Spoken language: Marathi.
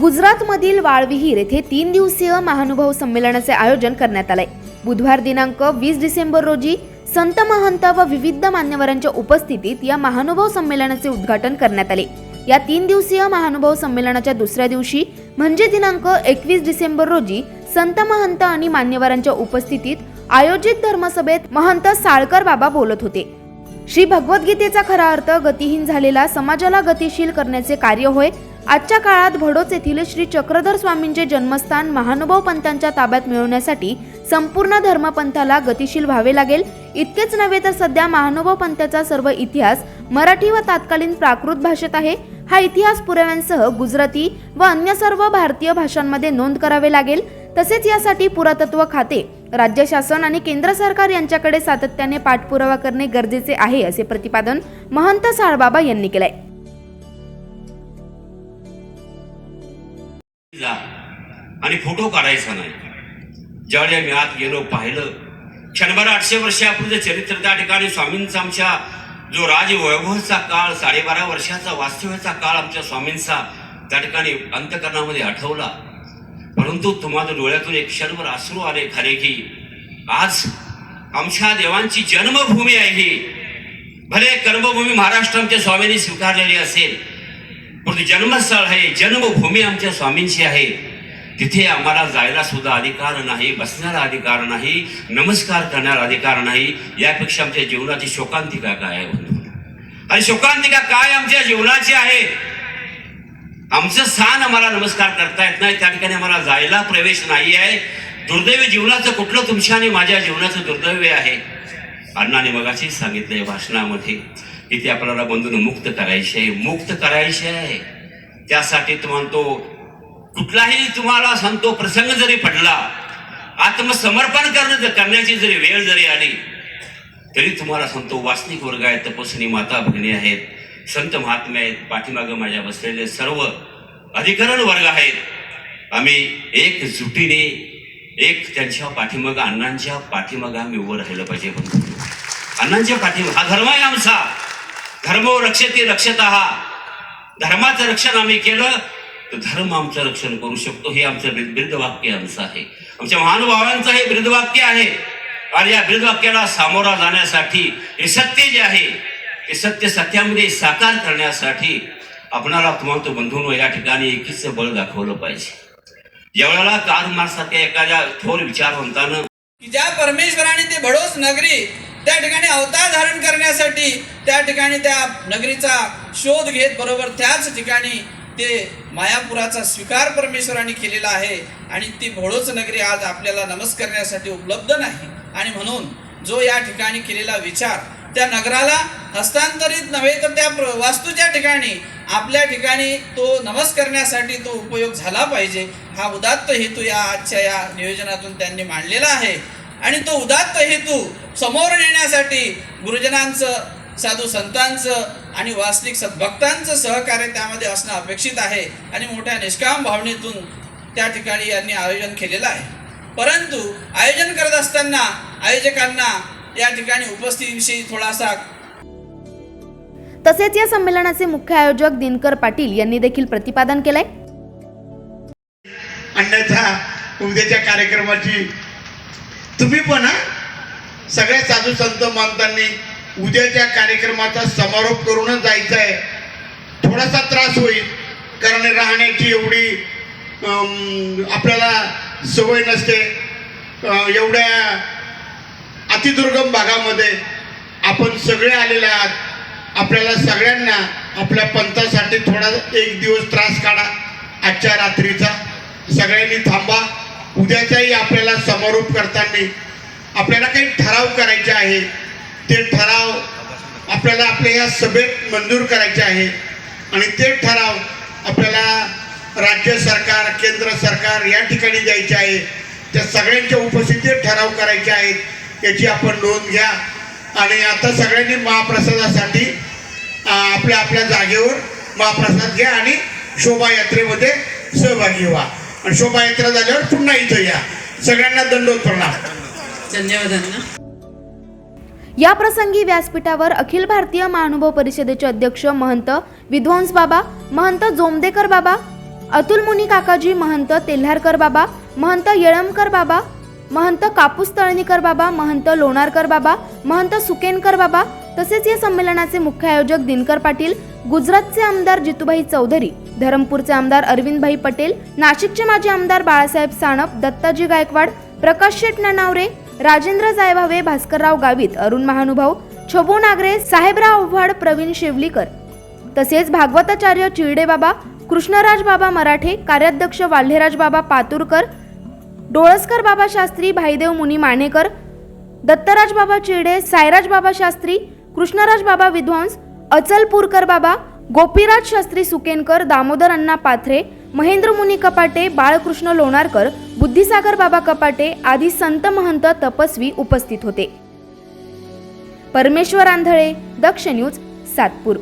गुजरातमधील वाळविहीर येथे तीन दिवसीय महानुभाव संमेलनाचे आयोजन करण्यात आले बुधवार दिनांक वीस डिसेंबर रोजी संत महंत व विविध मान्यवरांच्या उपस्थितीत या महानुभाव संमेलनाचे उद्घाटन करण्यात आले. या तीन दिवसीय महानुभाव संमेलनाच्या दुसऱ्या दिवशी म्हणजे दिनांक एकवीस डिसेंबर रोजी संत महंत आणि मान्यवरांच्या उपस्थितीत आयोजित धर्मसभेत महंत साळकर बाबा बोलत होते. श्री भगवद्गीतेचा खरा अर्थ गतिहीन झालेला समाजाला गतिशील करण्याचे कार्य होय आजच्या काळात भडोच येथील श्री चक्रधर स्वामींचे जन्मस्थान महानुभाव पंथांच्या ताब्यात मिळवण्यासाठी संपूर्ण धर्मपंथाला गतिशील व्हावे लागेल. इतकेच नव्हे तर सध्या महानुभाव पंथाचा सर्व इतिहास मराठी व तात्कालीन प्राकृत भाषेत आहे. हा इतिहास पुराव्यांसह गुजराती व अन्य सर्व भारतीय भाषांमध्ये नोंद करावे लागेल. तसेच यासाठी पुरातत्व खाते राज्य शासन आणि केंद्र सरकार यांच्याकडे सातत्याने पाठपुरावा करणे गरजेचे आहे असे प्रतिपादन महंत साळबाबा यांनी केलंय. आणि फोटो काढायचा नाही. ज्यावेळी आम्ही आत गेलो पाहिलं क्षणभर आठशे वर्षापूर्वीचं चरित्र त्या ठिकाणी स्वामींचा आमच्या जो राजवैभवचा काळ साडेबारा वर्षाचा वास्तव्याचा काळ आमच्या स्वामींचा त्या ठिकाणी अंतकरणामध्ये आठवला. परंतु तुम्हाला डोळ्यातून एक क्षणभर आश्रू आले खरे की आज आमच्या देवांची जन्मभूमी आहे ही. भले कर्मभूमी महाराष्ट्र आमच्या स्वामींनी स्वीकारलेली असेल परंतु जन्मस्थळ आहे जन्मभूमी आमच्या स्वामींची आहे. तिथे आम्हाला जायला सुद्धा अधिकार नाही बसण्याला अधिकार नाही नमस्कार करण्याला अधिकार नाही यापेक्षा आमच्या जीवनाची शोकांतिका काय आहे बंधू? आणि शोकांतिका काय आमच्या जीवनाची आहे? आमचं स्थान आम्हाला नमस्कार करता येत नाही त्या ठिकाणी आम्हाला जायला प्रवेश नाही आहे. दुर्दैवी जीवनाचं कुठलं तुमच्या आणि माझ्या जीवनाचं दुर्दैव्य आहे? अण्णाने मगाशी सांगितलंय भाषणामध्ये की ते आपल्याला बंधून मुक्त करायचे आहे मुक्त करायचे आहे त्यासाठी तो म्हणतो कुठलाही तुम्हाला सांगतो प्रसंग जरी पडला आत्मसमर्पण करणं करण्याची जरी वेळ जरी आली तरी तुम्हाला सांगतो वासनिक वर्ग आहे तपस्वी माता भगिनी आहेत संत महात्मे आहेत पाठीमागं माझ्या बसलेले सर्व अधिकरण वर्ग आहेत. आम्ही एक जुटीने एक त्यांच्या पाठीमागं अण्णांच्या पाठीमागं आम्ही उभं राहिलं पाहिजे अण्णांच्या पाठीमाग हा धर्म आहे आमचा. धर्म रक्षते रक्षता. हा धर्माचं रक्षण आम्ही केलं तर धर्म आमचं रक्षण करू शकतो हे आमचं ब्रीद वाक्य आमचं आहे. आमच्या महानुभावांचं हे ब्रिदवाक्य आहे. आणि या ब्रिदवाक्याला सामोरा जाण्यासाठी हे सत्य जे आहे ते सत्य सत्यामध्ये साकार करण्यासाठी आपणाला तुम्हाला तो बंधून या ठिकाणी एकीच बळ दाखवलं पाहिजे. ज्यावेळेला कार माणसाच्या एखाद्या थोर विचारवंतानं की ज्या परमेश्वराने ते भडोस नगरी त्या ठिकाणी अवतार धारण करण्यासाठी त्या ठिकाणी त्या नगरीचा शोध घेत बरोबर त्याच ठिकाणी ते मायापुराचा स्वीकार परमेश्वराने केलेला आहे आणि ती भोळोच नगरी आज आपल्याला नमस करण्यासाठी उपलब्ध नाही. आणि म्हणून जो या ठिकाणी केलेला विचार त्या नगराला हस्तांतरित नव्हे तर त्या प्र- वास्तूच्या ठिकाणी आपल्या ठिकाणी तो नमस करण्यासाठी तो उपयोग झाला पाहिजे. हा उदात्त हेतू या आजच्या या नियोजनातून त्यांनी मांडलेला आहे. आणि तो उदात्त हेतू समोर नेण्यासाठी गुरुजनांचं साधू संतांचं आणि वास्तविक सद्भक्तांचं सहकार्य त्यामध्ये असणं अपेक्षित आहे. आणि मोठ्या निष्काम भावनेतून त्या ठिकाणी यांनी आयोजन केलेलं आहे. परंतु आयोजन करत असताना आयोजकांना या ठिकाणी उपस्थितीविषयी थोडासा तसेच या संमेलनाचे मुख्य आयोजक दिनकर पाटील यांनी देखील प्रतिपादन केलंय. अन्यथा उद्याच्या कार्यक्रमाची तुम्ही पण सगळ्या साधू संत मानतांनी उद्याच्या कार्यक्रमाचा समारोप करूनच जायचं आहे थोडासा त्रास होईल कारण राहण्याची एवढी आपल्याला सवय नसते. एवढ्या अतिदुर्गम भागामध्ये आपण सगळे आलेले आहात. आपल्याला सगळ्यांना आपल्या पंथासाठी थोडा एक दिवस त्रास काढा. आजच्या रात्रीचा सगळ्यांनी थांबा. उद्याचाही आपल्याला समारोप करताना आपल्याला काही ठराव करायचे आहे. ते ठराव आपल्याला आपल्या या सभेत मंजूर करायचे आहे. आणि ते ठराव आपल्याला राज्य सरकार केंद्र सरकार या ठिकाणी द्यायचे आहे. त्या सगळ्यांच्या उपस्थितीत ठराव करायचे आहेत. याची आपण नोंद घ्या. आणि आता सगळ्यांनी महाप्रसादासाठी आपल्या आपल्या जागेवर महाप्रसाद घ्या आणि शोभायात्रेमध्ये सहभागी व्हा. आणि शोभायात्रा झाल्यावर पुन्हा इथं या. सगळ्यांना दंडोत प्रणाम धन्यवादांना या प्रसंगी व्यासपीठावर अखिल भारतीय महानुभव परिषदेचे अध्यक्ष महंत विध्वंस बाबा महंत जोमदेकर बाबा अतुल मुनी काकाजी महंत तेल्हारकर बाबा महंत येळमकर बाबा महंत कापूस तळणीकर बाबा महंत लोणारकर बाबा महंत सुकेनकर बाबा तसेच या संमेलनाचे मुख्य आयोजक दिनकर पाटील गुजरातचे आमदार जितूभाई चौधरी धरमपूरचे आमदार अरविंदभाई पटेल नाशिकचे माजी आमदार बाळासाहेब साणप दत्ताजी गायकवाड प्रकाश शेट ननावरे राजेंद्र जायभावे भास्करराव गावित अरुण महानुभाव छबू नागरे साहेबराव आव्हाड प्रवीण शेवलीकर. तसेच भागवताचार्य चिरडे बाबा कृष्णराज बाबा मराठे कार्याध्यक्ष वाल्हेराज बाबा पातुरकर डोळसकर बाबा शास्त्री भाईदेव मुनी मानेकर दत्तराज बाबा चिरडे सायराज बाबा शास्त्री कृष्णराज बाबा विद्वांस अचलपूरकर बाबा गोपीराज शास्त्री सुकेनकर दामोदर अण्णा पाथरे महेंद्र मुनी कपाटे बाळकृष्ण लोणारकर बुद्धिसागर बाबा कपाटे आदी संत महंत तपस्वी उपस्थित होते. परमेश्वर आंधळे दक्ष न्यूज सातपूर.